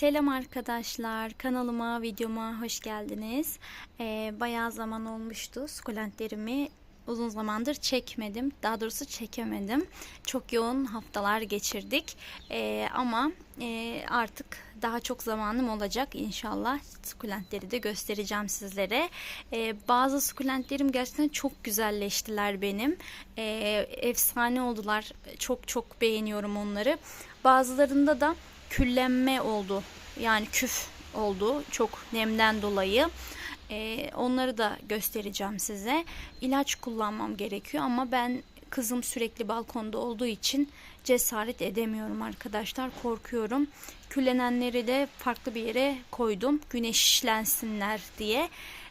Selam arkadaşlar. Kanalıma, videoma hoş geldiniz. Ee, bayağı zaman olmuştu. Sukulentlerimi uzun zamandır çekmedim. Daha doğrusu çekemedim. Çok yoğun haftalar geçirdik. Ee, ama e, artık daha çok zamanım olacak inşallah. Sukulentleri de göstereceğim sizlere. Ee, bazı sukulentlerim gerçekten çok güzelleştiler benim. Ee, efsane oldular. Çok çok beğeniyorum onları. Bazılarında da küllenme oldu. Yani küf oldu çok nemden dolayı. Ee, onları da göstereceğim size. İlaç kullanmam gerekiyor ama ben kızım sürekli balkonda olduğu için cesaret edemiyorum arkadaşlar. Korkuyorum. Küllenenleri de farklı bir yere koydum. Güneşlensinler diye.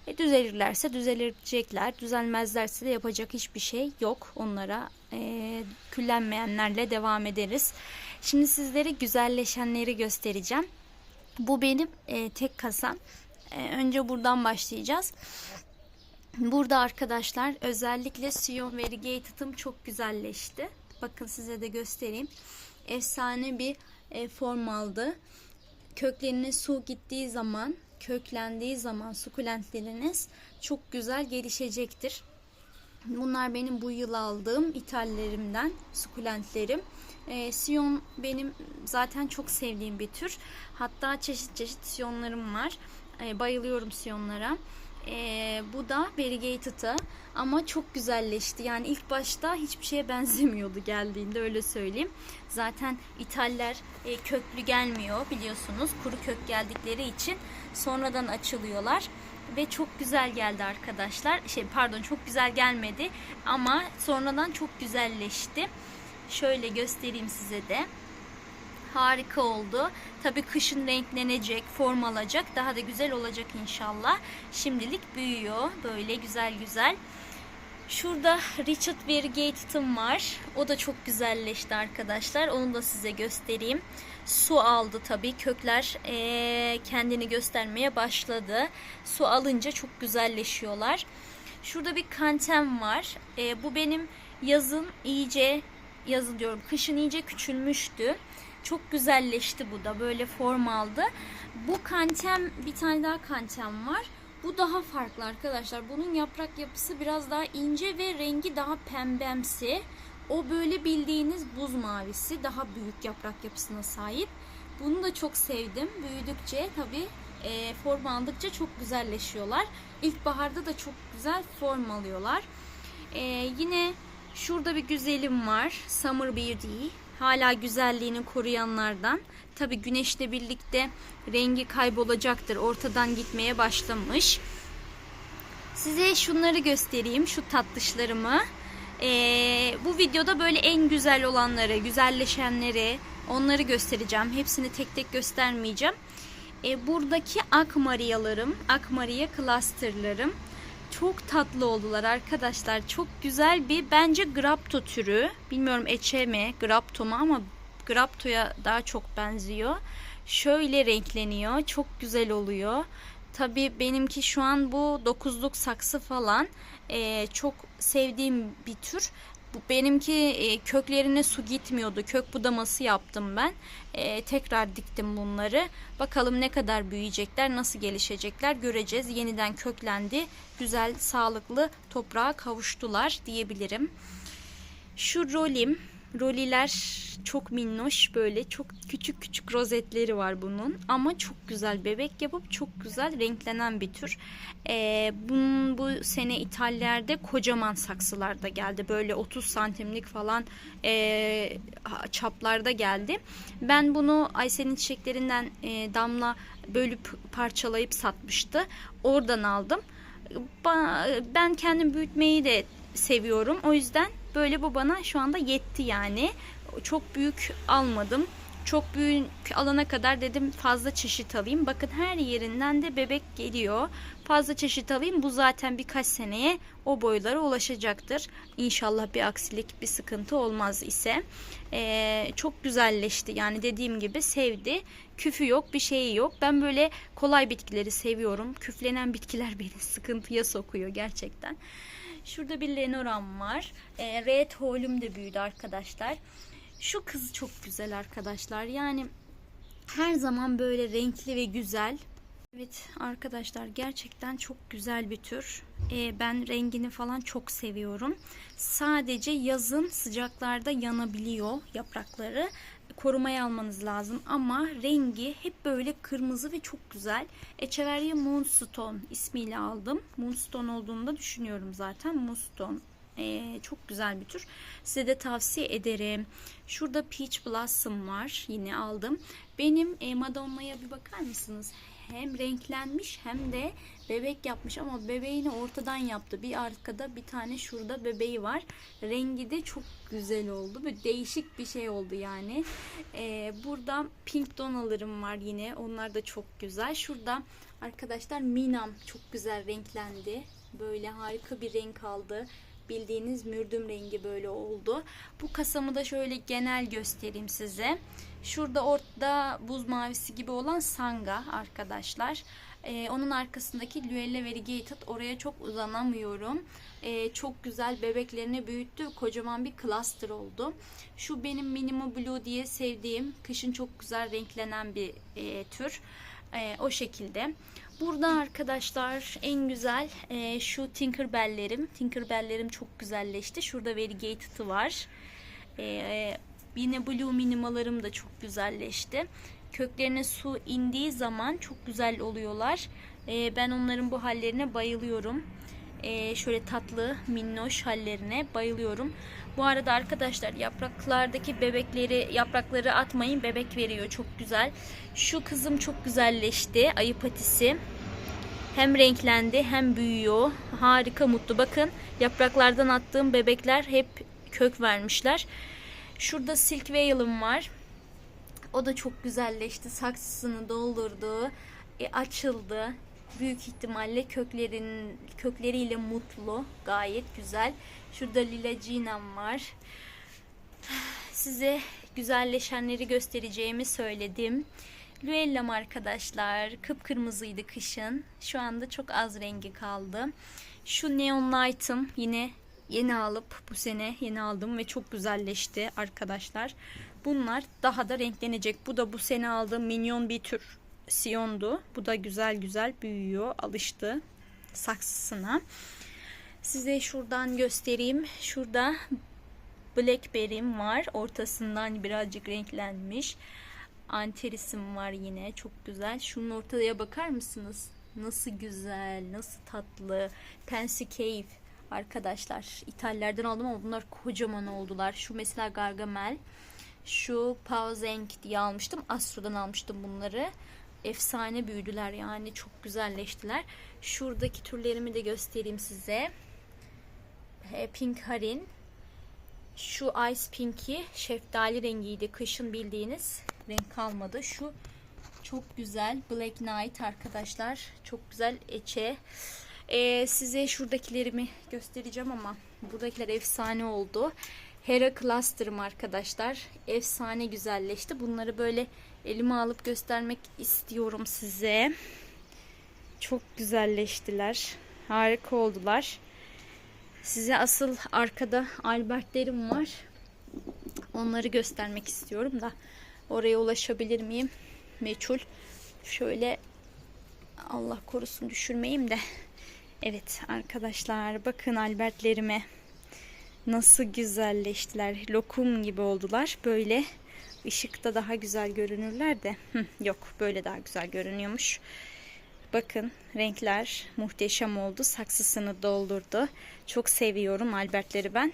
E, düzelirlerse düzelecekler. Düzelmezlerse de yapacak hiçbir şey yok onlara. E, küllenmeyenlerle devam ederiz. Şimdi sizlere güzelleşenleri göstereceğim. Bu benim e, tek kasam. E, önce buradan başlayacağız. Burada arkadaşlar özellikle Sion Variegated'ım çok güzelleşti. Bakın size de göstereyim. Efsane bir e, form aldı. Köklerine su gittiği zaman, köklendiği zaman sukulentleriniz çok güzel gelişecektir. Bunlar benim bu yıl aldığım ithallerimden, sukulentlerim. E, Sion benim zaten çok sevdiğim bir tür. Hatta çeşit çeşit Sionlarım var. E, bayılıyorum Sionlara. E, bu da Variegated'ı ama çok güzelleşti. Yani ilk başta hiçbir şeye benzemiyordu geldiğinde öyle söyleyeyim. Zaten ithaller e, köklü gelmiyor biliyorsunuz. Kuru kök geldikleri için sonradan açılıyorlar ve çok güzel geldi arkadaşlar. Şey pardon çok güzel gelmedi ama sonradan çok güzelleşti. Şöyle göstereyim size de. Harika oldu. Tabii kışın renklenecek, form alacak. Daha da güzel olacak inşallah. Şimdilik büyüyor. Böyle güzel güzel. Şurada Richard Variegated'ım var. O da çok güzelleşti arkadaşlar. Onu da size göstereyim. Su aldı tabii. Kökler ee, kendini göstermeye başladı. Su alınca çok güzelleşiyorlar. Şurada bir kantem var. E, bu benim yazın iyice yazın diyorum kışın iyice küçülmüştü. Çok güzelleşti bu da. Böyle form aldı. Bu kantem bir tane daha kantem var. Bu daha farklı arkadaşlar. Bunun yaprak yapısı biraz daha ince ve rengi daha pembemsi. O böyle bildiğiniz buz mavisi. Daha büyük yaprak yapısına sahip. Bunu da çok sevdim. Büyüdükçe tabii e, form aldıkça çok güzelleşiyorlar. İlkbaharda da çok güzel form alıyorlar. E, yine şurada bir güzelim var. Summer Beauty. Hala güzelliğini koruyanlardan. Tabi güneşle birlikte rengi kaybolacaktır. Ortadan gitmeye başlamış. Size şunları göstereyim. Şu tatlışlarımı. Ee, bu videoda böyle en güzel olanları, güzelleşenleri onları göstereceğim. Hepsini tek tek göstermeyeceğim. Ee, buradaki akmariyalarım, akmariya clusterlarım çok tatlı oldular arkadaşlar. Çok güzel bir bence grapto türü. Bilmiyorum eçe mi, grapto mu ama graptoya daha çok benziyor. Şöyle renkleniyor. Çok güzel oluyor. Tabii benimki şu an bu dokuzluk saksı falan. Ee, çok sevdiğim bir tür. Benimki e, köklerine su gitmiyordu. Kök budaması yaptım ben. E, tekrar diktim bunları. Bakalım ne kadar büyüyecekler, nasıl gelişecekler göreceğiz. Yeniden köklendi. Güzel, sağlıklı toprağa kavuştular diyebilirim. Şu rolim, roliler çok minnoş böyle çok küçük küçük rozetleri var bunun ama çok güzel bebek yapıp çok güzel renklenen bir tür. Ee, bunun bu sene İtalya'da kocaman saksılarda geldi böyle 30 santimlik falan e, çaplarda geldi. Ben bunu Aysen'in çiçeklerinden e, damla bölüp parçalayıp satmıştı. Oradan aldım. Ben kendim büyütmeyi de seviyorum. O yüzden böyle bu bana şu anda yetti yani çok büyük almadım. Çok büyük alana kadar dedim fazla çeşit alayım. Bakın her yerinden de bebek geliyor. Fazla çeşit alayım. Bu zaten birkaç seneye o boylara ulaşacaktır. İnşallah bir aksilik, bir sıkıntı olmaz ise. Ee, çok güzelleşti. Yani dediğim gibi sevdi. Küfü yok, bir şeyi yok. Ben böyle kolay bitkileri seviyorum. Küflenen bitkiler beni sıkıntıya sokuyor gerçekten. Şurada bir lenoram var. E, Red Holüm de büyüdü arkadaşlar. Şu kız çok güzel arkadaşlar. Yani Her zaman böyle renkli ve güzel. Evet arkadaşlar gerçekten çok güzel bir tür. Ee, ben rengini falan çok seviyorum. Sadece yazın sıcaklarda yanabiliyor yaprakları. Korumaya almanız lazım ama rengi hep böyle kırmızı ve çok güzel. Echeveria Moonstone ismiyle aldım. Moonstone olduğunu da düşünüyorum zaten. Moonstone ee, çok güzel bir tür. Size de tavsiye ederim. Şurada Peach Blossom var. Yine aldım. Benim e, Madonna'ya bir bakar mısınız? Hem renklenmiş hem de bebek yapmış ama bebeğini ortadan yaptı. Bir arkada bir tane şurada bebeği var. Rengi de çok güzel oldu. Böyle değişik bir şey oldu yani. Ee, burada pink donalarım var yine. Onlar da çok güzel. Şurada arkadaşlar Minam çok güzel renklendi. Böyle harika bir renk aldı bildiğiniz mürdüm rengi böyle oldu. Bu kasamı da şöyle genel göstereyim size. Şurada ortada buz mavisi gibi olan Sanga arkadaşlar. Ee, onun arkasındaki Luella Variegated oraya çok uzanamıyorum. Ee, çok güzel bebeklerini büyüttü. Kocaman bir cluster oldu. Şu benim Minimo Blue diye sevdiğim kışın çok güzel renklenen bir e, tür. E, o şekilde. Burada arkadaşlar en güzel e, şu Tinkerbell'lerim. Tinkerbell'lerim çok güzelleşti. Şurada Variegated'ı var. E, yine Blue Minimalarım da çok güzelleşti. Köklerine su indiği zaman çok güzel oluyorlar. E, ben onların bu hallerine bayılıyorum. E, şöyle tatlı, minnoş hallerine bayılıyorum. Bu arada arkadaşlar yapraklardaki bebekleri, yaprakları atmayın. Bebek veriyor çok güzel. Şu kızım çok güzelleşti. Ayı patisi. Hem renklendi hem büyüyor. Harika mutlu. Bakın yapraklardan attığım bebekler hep kök vermişler. Şurada Silk Veil'ım var. O da çok güzelleşti. Saksısını doldurdu. E, açıldı. Büyük ihtimalle köklerin kökleriyle mutlu. Gayet güzel. Şurada Lila Cinam var. Size güzelleşenleri göstereceğimi söyledim. Luellam arkadaşlar kıpkırmızıydı kışın. Şu anda çok az rengi kaldı. Şu Neon Light'ım yine yeni alıp bu sene yeni aldım ve çok güzelleşti arkadaşlar. Bunlar daha da renklenecek. Bu da bu sene aldığım minyon bir tür siyondu. Bu da güzel güzel büyüyor. Alıştı saksısına. Size şuradan göstereyim. Şurada Blackberry'm var. Ortasından birazcık renklenmiş. Anterisim var yine. Çok güzel. Şunun ortaya bakar mısınız? Nasıl güzel, nasıl tatlı. Pansy Cave arkadaşlar. İtallerden aldım ama bunlar kocaman oldular. Şu mesela Gargamel. Şu Pauzeng diye almıştım. Astro'dan almıştım bunları. Efsane büyüdüler yani. Çok güzelleştiler. Şuradaki türlerimi de göstereyim size. Pink Harin. Şu Ice Pink'i şeftali rengiydi. Kışın bildiğiniz renk kalmadı. Şu çok güzel Black Knight arkadaşlar. Çok güzel eçe. Ee, size şuradakilerimi göstereceğim ama buradakiler efsane oldu. Hera Cluster'ım arkadaşlar. Efsane güzelleşti. Bunları böyle elime alıp göstermek istiyorum size. Çok güzelleştiler. Harika oldular. Size asıl arkada Albertlerim var. Onları göstermek istiyorum da oraya ulaşabilir miyim? Meçhul. Şöyle Allah korusun düşürmeyeyim de. Evet arkadaşlar bakın Albertlerime nasıl güzelleştiler. Lokum gibi oldular. Böyle ışıkta daha güzel görünürler de. Yok böyle daha güzel görünüyormuş. Bakın renkler muhteşem oldu. Saksısını doldurdu. Çok seviyorum Albertleri ben.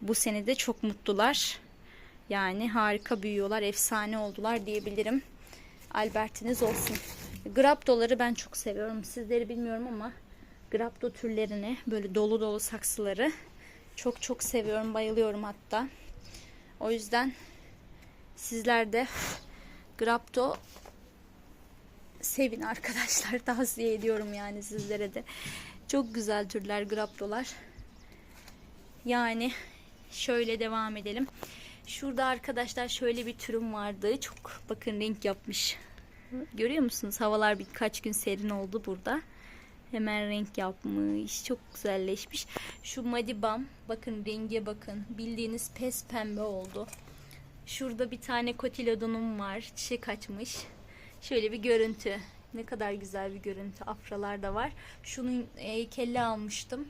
Bu sene de çok mutlular. Yani harika büyüyorlar. Efsane oldular diyebilirim. Albertiniz olsun. Graptoları ben çok seviyorum. Sizleri bilmiyorum ama Grapto türlerini böyle dolu dolu saksıları çok çok seviyorum. Bayılıyorum hatta. O yüzden sizler de Grapto sevin arkadaşlar. Tavsiye ediyorum yani sizlere de. Çok güzel türler graptolar. Yani şöyle devam edelim. Şurada arkadaşlar şöyle bir türüm vardı. Çok bakın renk yapmış. Görüyor musunuz? Havalar birkaç gün serin oldu burada. Hemen renk yapmış. Çok güzelleşmiş. Şu madibam. Bakın renge bakın. Bildiğiniz pes pembe oldu. Şurada bir tane kotilodonum var. Çiçek açmış. Şöyle bir görüntü. Ne kadar güzel bir görüntü. Afralar da var. Şunun e, almıştım.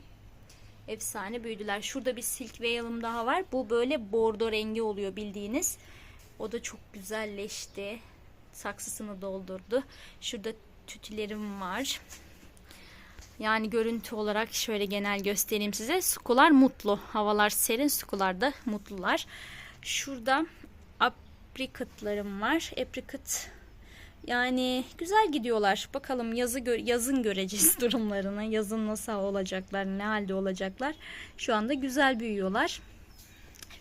Efsane büyüdüler. Şurada bir silk veil'ım daha var. Bu böyle bordo rengi oluyor bildiğiniz. O da çok güzelleşti. Saksısını doldurdu. Şurada tütülerim var. Yani görüntü olarak şöyle genel göstereyim size. Sukular mutlu. Havalar serin. Sukular da mutlular. Şurada aprikotlarım var. Aprikot yani güzel gidiyorlar. Bakalım yazı gö- yazın göreceğiz durumlarını. Yazın nasıl olacaklar, ne halde olacaklar. Şu anda güzel büyüyorlar.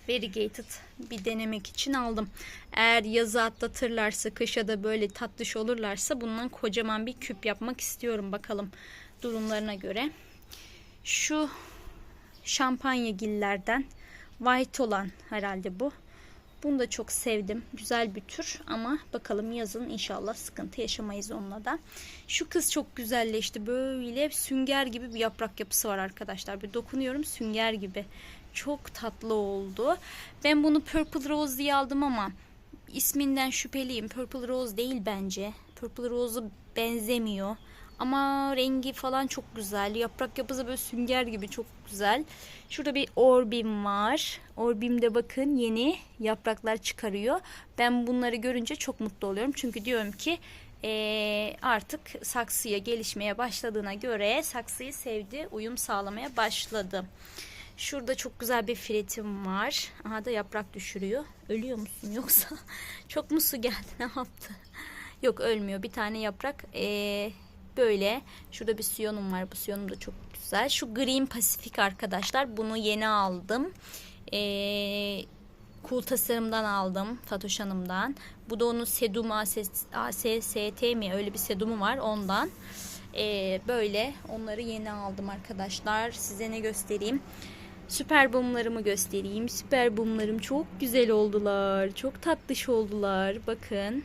Variegated bir denemek için aldım. Eğer yazı atlatırlarsa, kışa da böyle tatlış olurlarsa bundan kocaman bir küp yapmak istiyorum. Bakalım durumlarına göre. Şu şampanya gillerden white olan herhalde bu. Bunu da çok sevdim. Güzel bir tür ama bakalım yazın inşallah sıkıntı yaşamayız onunla da. Şu kız çok güzelleşti. Böyle sünger gibi bir yaprak yapısı var arkadaşlar. Bir dokunuyorum sünger gibi. Çok tatlı oldu. Ben bunu Purple Rose diye aldım ama isminden şüpheliyim. Purple Rose değil bence. Purple Rose'a benzemiyor. Ama rengi falan çok güzel. Yaprak yapısı böyle sünger gibi çok güzel. Şurada bir orbim var. Orbimde bakın yeni yapraklar çıkarıyor. Ben bunları görünce çok mutlu oluyorum. Çünkü diyorum ki eee, artık saksıya gelişmeye başladığına göre saksıyı sevdi, uyum sağlamaya başladı. Şurada çok güzel bir filetim var. Aha da yaprak düşürüyor. Ölüyor musun yoksa? çok mu su geldi ne yaptı? Yok ölmüyor. Bir tane yaprak eee, böyle. Şurada bir siyonum var. Bu siyonum da çok güzel. Şu Green Pacific arkadaşlar. Bunu yeni aldım. Eee Cool tasarımdan aldım. Fatoş Hanım'dan. Bu da onun Sedum AS, ASST mi? Öyle bir sedumu var ondan. Ee, böyle onları yeni aldım arkadaşlar. Size ne göstereyim? Süper bumlarımı göstereyim. Süper bumlarım çok güzel oldular. Çok tatlış oldular. Bakın.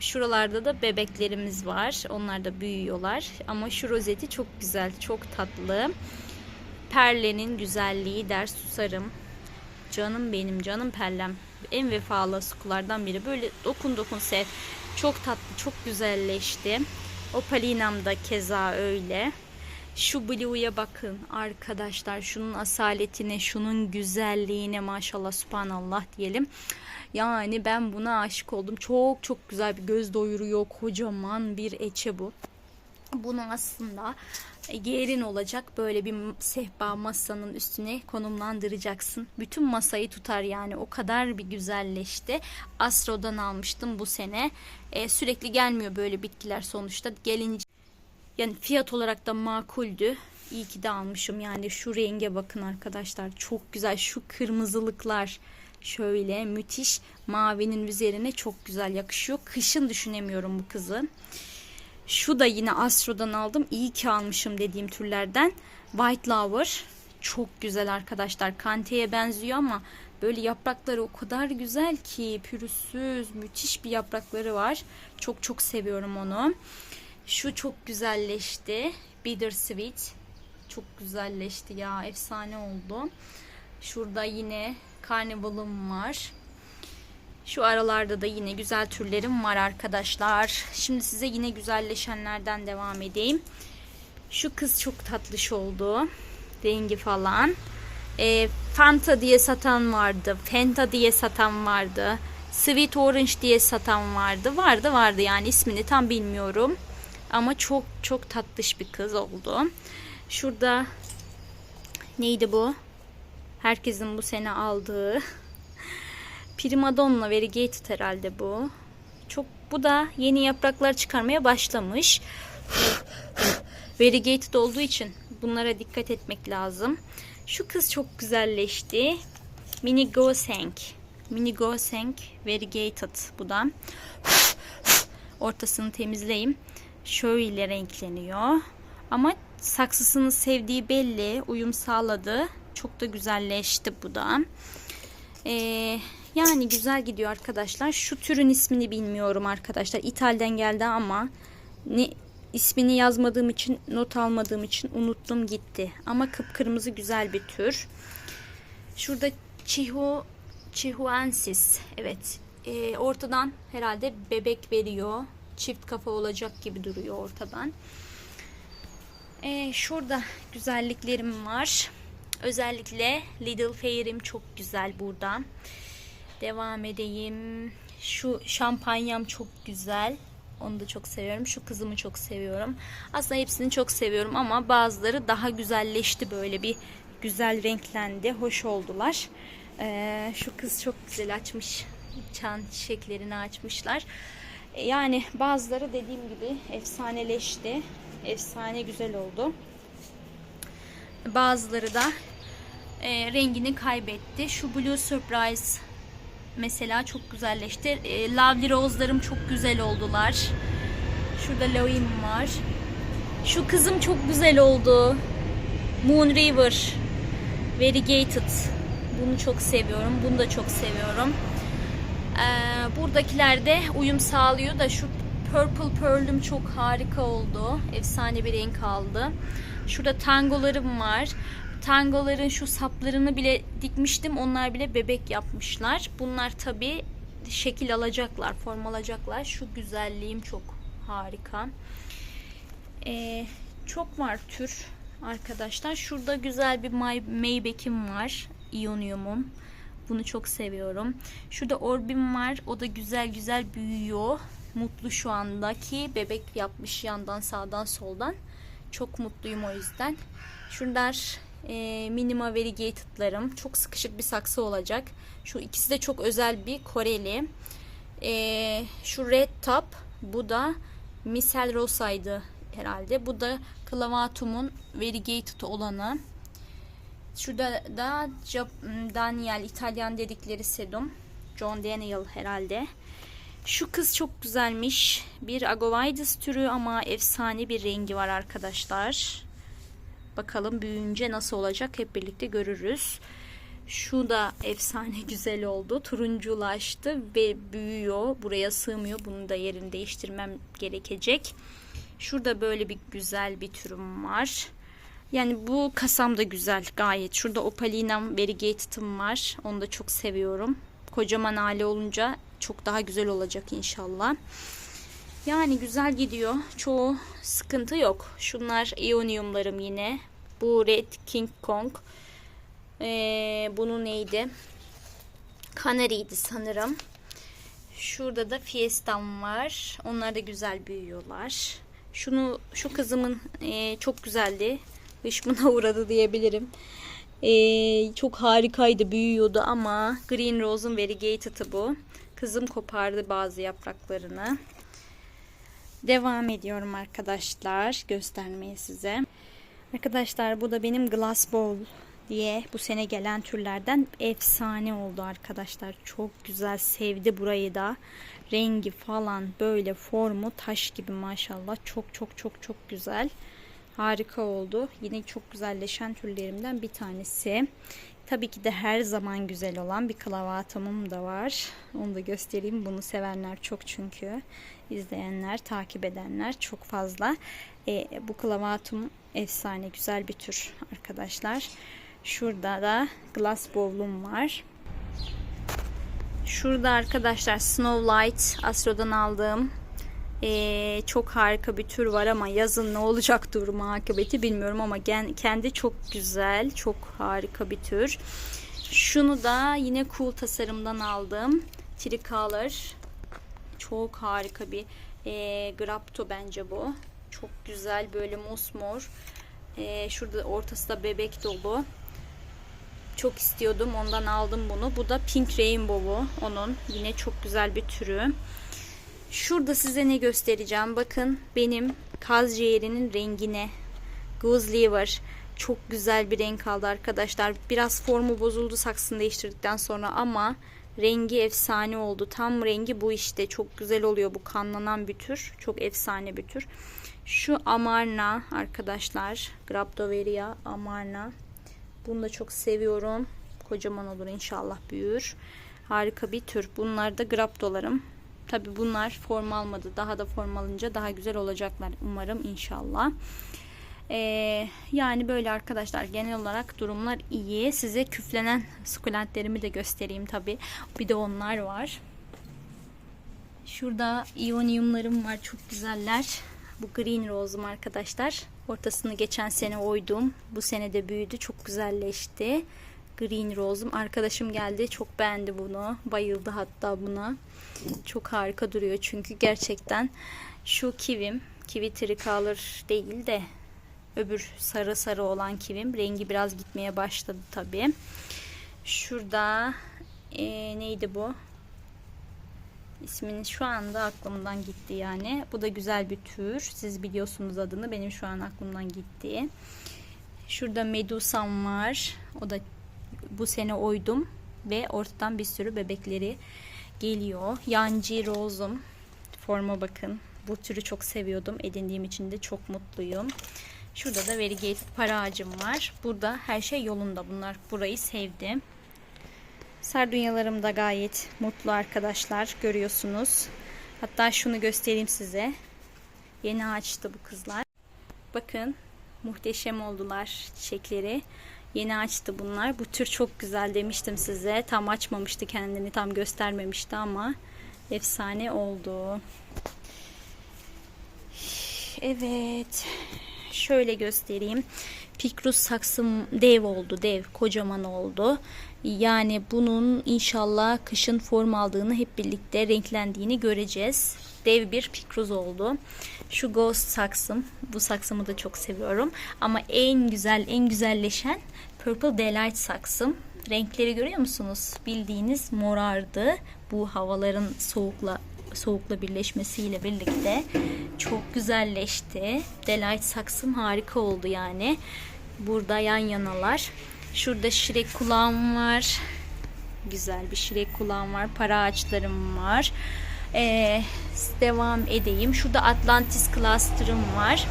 Şuralarda da bebeklerimiz var. Onlar da büyüyorlar. Ama şu rozeti çok güzel. Çok tatlı. Perle'nin güzelliği der susarım. Canım benim, canım Perlem. En vefalı sukulardan biri. Böyle dokun dokun sev. Çok tatlı, çok güzelleşti. Opalinam da keza öyle. Şu Blue'ya bakın arkadaşlar. Şunun asaletine, şunun güzelliğine maşallah subhanallah diyelim. Yani ben buna aşık oldum. Çok çok güzel bir göz doyuruyor. Kocaman bir eçe bu. Bunu aslında yerin olacak böyle bir sehpa masanın üstüne konumlandıracaksın. Bütün masayı tutar yani o kadar bir güzelleşti. Astro'dan almıştım bu sene. Ee, sürekli gelmiyor böyle bitkiler sonuçta. Gelince yani fiyat olarak da makuldü. İyi ki de almışım. Yani şu renge bakın arkadaşlar. Çok güzel. Şu kırmızılıklar şöyle müthiş. Mavinin üzerine çok güzel yakışıyor. Kışın düşünemiyorum bu kızı. Şu da yine Astro'dan aldım. İyi ki almışım dediğim türlerden. White Lover. Çok güzel arkadaşlar. Kante'ye benziyor ama böyle yaprakları o kadar güzel ki pürüzsüz, müthiş bir yaprakları var. Çok çok seviyorum onu. Şu çok güzelleşti. Bittersweet. Çok güzelleşti ya. Efsane oldu. Şurada yine Carnival'ım var. Şu aralarda da yine güzel türlerim var arkadaşlar. Şimdi size yine güzelleşenlerden devam edeyim. Şu kız çok tatlış oldu. Rengi falan. E, Fanta diye satan vardı. Fanta diye satan vardı. Sweet Orange diye satan vardı. Vardı vardı yani ismini tam bilmiyorum. Ama çok çok tatlış bir kız oldu. Şurada neydi bu? Herkesin bu sene aldığı Primadonna Variegated herhalde bu. Çok bu da yeni yapraklar çıkarmaya başlamış. Variegated olduğu için bunlara dikkat etmek lazım. Şu kız çok güzelleşti. Mini Goseng. Mini Goseng Variegated bu da. Ortasını temizleyeyim. Şöyle renkleniyor. Ama saksısını sevdiği belli. Uyum sağladı. Çok da güzelleşti bu da. Ee, yani güzel gidiyor arkadaşlar. Şu türün ismini bilmiyorum arkadaşlar. İtal'den geldi ama ne ismini yazmadığım için, not almadığım için unuttum gitti. Ama kıpkırmızı güzel bir tür. Şurada Chihu Chihuensis. Evet. e, ortadan herhalde bebek veriyor. Çift kafa olacak gibi duruyor ortadan. E, şurada güzelliklerim var. Özellikle Little Fair'im çok güzel burada. Devam edeyim. Şu şampanyam çok güzel. Onu da çok seviyorum. Şu kızımı çok seviyorum. Aslında hepsini çok seviyorum ama bazıları daha güzelleşti böyle bir güzel renklendi. Hoş oldular. Ee, şu kız çok güzel açmış. Çan çiçeklerini açmışlar. Ee, Yani bazıları dediğim gibi efsaneleşti. Efsane güzel oldu. Bazıları da e, rengini kaybetti. Şu Blue Surprise mesela çok güzelleşti. E, Lovely Rose'larım çok güzel oldular. Şurada Loim var. Şu kızım çok güzel oldu. Moon River. Variegated. Bunu çok seviyorum. Bunu da çok seviyorum. Ee, buradakiler de uyum sağlıyor da şu Purple Pearl'üm çok harika oldu. Efsane bir renk aldı. Şurada tangolarım var. Tangoların şu saplarını bile dikmiştim. Onlar bile bebek yapmışlar. Bunlar tabi şekil alacaklar, form alacaklar. Şu güzelliğim çok harika. Ee, çok var tür arkadaşlar. Şurada güzel bir May Maybach'im var. İyonyumum. Bunu çok seviyorum. Şurada Orbim var. O da güzel güzel büyüyor. Mutlu şu andaki bebek yapmış yandan sağdan soldan. Çok mutluyum o yüzden. Şunlar e, Minima Variegated'larım. Çok sıkışık bir saksı olacak. Şu ikisi de çok özel bir Koreli. E, şu Red Top. Bu da Misel Rosa'ydı herhalde. Bu da Clavatum'un Variegated olanı. Şurada da Daniel İtalyan dedikleri sedum. John Daniel herhalde. Şu kız çok güzelmiş. Bir Agovides türü ama efsane bir rengi var arkadaşlar. Bakalım büyüyünce nasıl olacak hep birlikte görürüz. Şu da efsane güzel oldu. Turunculaştı ve büyüyor. Buraya sığmıyor. Bunu da yerini değiştirmem gerekecek. Şurada böyle bir güzel bir türüm var. Yani bu kasam da güzel gayet. Şurada Opalinam Variegated'ım var. Onu da çok seviyorum. Kocaman hali olunca çok daha güzel olacak inşallah. Yani güzel gidiyor. Çoğu sıkıntı yok. Şunlar Ionium'larım yine. Bu Red King Kong. Ee, bunu neydi? Canary'di sanırım. Şurada da Fiesta'm var. Onlar da güzel büyüyorlar. Şunu şu kızımın e, çok güzeldi. Hışmına uğradı diyebilirim. E, çok harikaydı, büyüyordu ama Green Rose'un Variegated'ı bu. Kızım kopardı bazı yapraklarını. Devam ediyorum arkadaşlar göstermeye size. Arkadaşlar bu da benim Glass Bowl diye bu sene gelen türlerden efsane oldu arkadaşlar. Çok güzel sevdi burayı da. Rengi falan böyle formu taş gibi maşallah. Çok çok çok çok güzel. Harika oldu. Yine çok güzelleşen türlerimden bir tanesi. Tabii ki de her zaman güzel olan bir klavatamım da var. Onu da göstereyim. Bunu sevenler çok çünkü. izleyenler, takip edenler çok fazla. E, bu klavatum efsane güzel bir tür arkadaşlar. Şurada da glass bowl'um var. Şurada arkadaşlar Snow Light Astro'dan aldığım ee, çok harika bir tür var ama yazın ne olacak durumu akıbeti bilmiyorum ama gen, kendi çok güzel, çok harika bir tür. Şunu da yine cool tasarımdan aldım. Tricolor. Çok harika bir e, grapto bence bu. Çok güzel böyle mosmor. E, şurada ortası da bebek dolu. Çok istiyordum. Ondan aldım bunu. Bu da Pink Rainbow'u. Onun yine çok güzel bir türü. Şurada size ne göstereceğim. Bakın benim kaz ciğerinin rengine. Goose Liver. Çok güzel bir renk aldı arkadaşlar. Biraz formu bozuldu saksını değiştirdikten sonra ama rengi efsane oldu. Tam rengi bu işte. Çok güzel oluyor bu kanlanan bir tür. Çok efsane bir tür. Şu Amarna arkadaşlar. Graptoveria Amarna. Bunu da çok seviyorum. Kocaman olur inşallah büyür. Harika bir tür. Bunlar da Graptolarım. Tabi bunlar form almadı. Daha da form alınca daha güzel olacaklar umarım inşallah. Ee, yani böyle arkadaşlar genel olarak durumlar iyi. Size küflenen sukulentlerimi de göstereyim tabi. Bir de onlar var. Şurada iyonyumlarım var. Çok güzeller. Bu green rose'um arkadaşlar. Ortasını geçen sene oydum. Bu sene de büyüdü. Çok güzelleşti. Green rose'um. Arkadaşım geldi. Çok beğendi bunu. Bayıldı hatta buna. Çok harika duruyor çünkü gerçekten. Şu kivim. Kivi tricolor değil de öbür sarı sarı olan kivim. Rengi biraz gitmeye başladı tabii. Şurada e, neydi bu? İsmini şu anda aklımdan gitti yani. Bu da güzel bir tür. Siz biliyorsunuz adını. Benim şu an aklımdan gitti. Şurada Medusam var. O da bu sene oydum ve ortadan bir sürü bebekleri geliyor. Yancı Rose'um. Forma bakın. Bu türü çok seviyordum. Edindiğim için de çok mutluyum. Şurada da Variegated para ağacım var. Burada her şey yolunda. Bunlar burayı sevdim. Sardunyalarım da gayet mutlu arkadaşlar. Görüyorsunuz. Hatta şunu göstereyim size. Yeni açtı bu kızlar. Bakın muhteşem oldular çiçekleri. Yeni açtı bunlar. Bu tür çok güzel demiştim size. Tam açmamıştı kendini. Tam göstermemişti ama efsane oldu. Evet. Şöyle göstereyim. Pikrus saksım dev oldu. Dev. Kocaman oldu. Yani bunun inşallah kışın form aldığını hep birlikte renklendiğini göreceğiz. Dev bir pikruz oldu. Şu ghost saksım. Bu saksımı da çok seviyorum. Ama en güzel, en güzelleşen Purple Delight saksım. Renkleri görüyor musunuz? Bildiğiniz morardı. Bu havaların soğukla soğukla birleşmesiyle birlikte çok güzelleşti. Delight saksım harika oldu yani. Burada yan yanalar. Şurada şirek kulağım var. Güzel bir şirek kulağım var. Para ağaçlarım var. Ee, devam edeyim. Şurada Atlantis Cluster'ım var.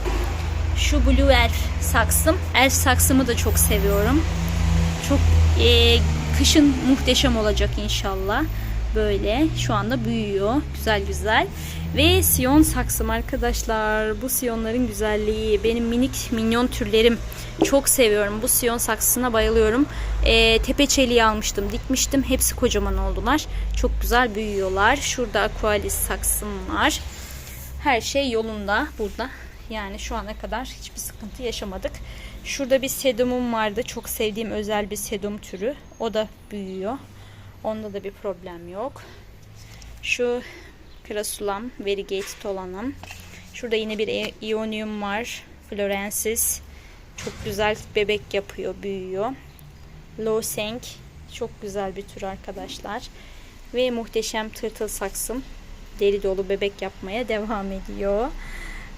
Şu Blue Elf saksım. Elf saksımı da çok seviyorum. Çok e, kışın muhteşem olacak inşallah. Böyle şu anda büyüyor. Güzel güzel. Ve siyon saksım arkadaşlar. Bu siyonların güzelliği. Benim minik minyon türlerim. Çok seviyorum. Bu siyon saksısına bayılıyorum. E, tepe çeliği almıştım. Dikmiştim. Hepsi kocaman oldular. Çok güzel büyüyorlar. Şurada aqualis saksım var. Her şey yolunda burada. Yani şu ana kadar hiçbir sıkıntı yaşamadık. Şurada bir sedumum vardı. Çok sevdiğim özel bir sedum türü. O da büyüyor. Onda da bir problem yok. Şu krasulam, variegated olanım. Şurada yine bir ionium var. Florensis. Çok güzel bebek yapıyor, büyüyor. Loseng. Çok güzel bir tür arkadaşlar. Ve muhteşem tırtıl saksım. Deri dolu bebek yapmaya devam ediyor.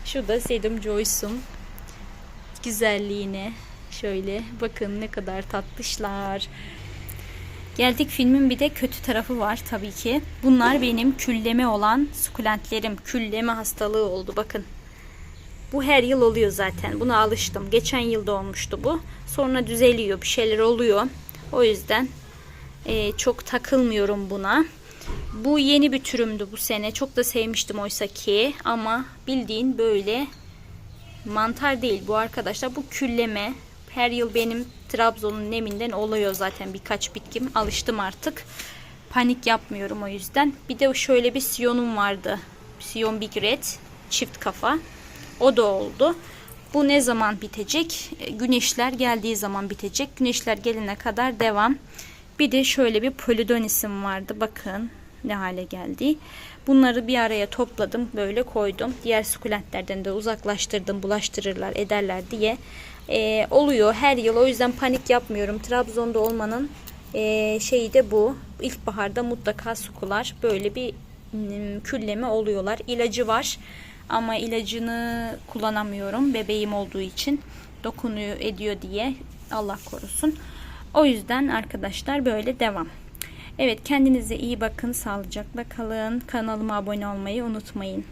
Şu da Sedum Joyce'um. Güzelliğine şöyle bakın ne kadar tatlışlar. Geldik filmin bir de kötü tarafı var tabii ki. Bunlar benim külleme olan sukulentlerim. Külleme hastalığı oldu bakın. Bu her yıl oluyor zaten. Buna alıştım. Geçen yılda olmuştu bu. Sonra düzeliyor. Bir şeyler oluyor. O yüzden e, çok takılmıyorum buna. Bu yeni bir türümdü bu sene. Çok da sevmiştim oysa ki. Ama bildiğin böyle mantar değil bu arkadaşlar. Bu külleme. Her yıl benim Trabzon'un neminden oluyor zaten birkaç bitkim. Alıştım artık. Panik yapmıyorum o yüzden. Bir de şöyle bir siyonum vardı. Siyon Big Red. Çift kafa. O da oldu. Bu ne zaman bitecek? Güneşler geldiği zaman bitecek. Güneşler gelene kadar devam. Bir de şöyle bir polidonisim vardı. Bakın ne hale geldi. Bunları bir araya topladım. Böyle koydum. Diğer sukulentlerden de uzaklaştırdım. Bulaştırırlar ederler diye. Ee, oluyor her yıl. O yüzden panik yapmıyorum. Trabzon'da olmanın e, şeyi de bu. İlkbaharda mutlaka sukular böyle bir külleme oluyorlar. İlacı var. Ama ilacını kullanamıyorum. Bebeğim olduğu için dokunuyor ediyor diye. Allah korusun. O yüzden arkadaşlar böyle devam. Evet kendinize iyi bakın. Sağlıcakla kalın. Kanalıma abone olmayı unutmayın.